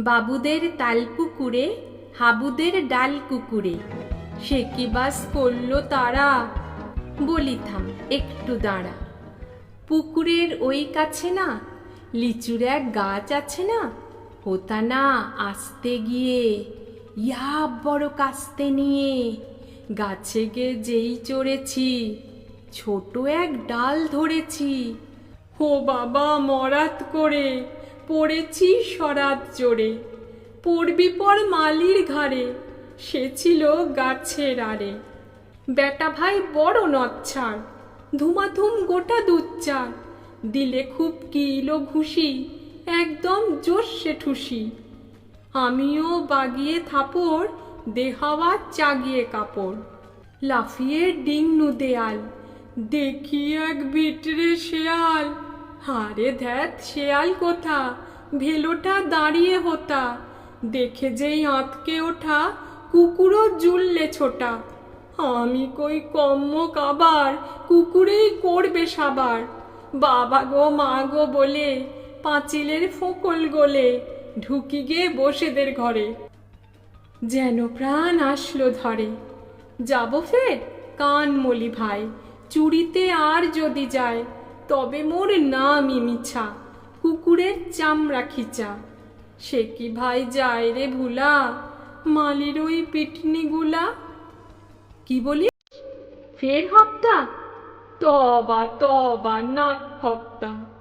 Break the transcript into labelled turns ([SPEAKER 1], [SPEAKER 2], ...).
[SPEAKER 1] বাবুদের তাল পুকুরে, হাবুদের ডাল কুকুরে। সে কি বাস করল তারা? বলি থাম একটু দাঁড়া। পুকুরের ওই কাছে না, লিচুর এক গাছ আছে না? ওটা না আসতে গিয়ে, ইয়া বড় কাস্তে নিয়ে। গাছে গে যেই চড়েছি, ছোট এক ডাল ধরেছি। ও বাবা, মরাত করে। পড়েছি সরাত জোরে। পড়বি পর মালির ঘাড়ে, সে ছিল গাছের আড়ে। বেটা ভাই বড় নচ্ছাড় ধুমাধুম গোটা দুচ্চার দিলে খুব কিলো ঘুষি, একদম জোরসে ঠুসি। আমিও বাগিয়ে থাপড়, দেহাওয়া চাগিয়ে কাপড়। লাফিয়ে ডিংনু দেয়াল, দেখি এক বিটরে শেয়াল। হারে ধ্যাত শেয়াল কোথা? ভেলোটা দাঁড়িয়ে হোতা। দেখে যেই আঁতকে ওঠা, কুকুরও জুললে ছোটা। আমি কই কম্ম কাবার, কুকুরেই করবে সাবার। বাবা গো, মা গো বলে, পাঁচিলের ফোকল গোলে, ঢুকি গিয়ে বসেদের ঘরে। যেন প্রাণ আসলো ধরে। যাব ফের কান মলি ভাই, চুরিতে আর যদি যায়। তবে মোর নামই মিছা, কুকুরের চামড়া খিচা। সে কি ভাই যায় রে ভুলা, মালির ওই পিটনি গুলা? কি বলি? ফের হপ্তা? তবা তবা না হপ্তা।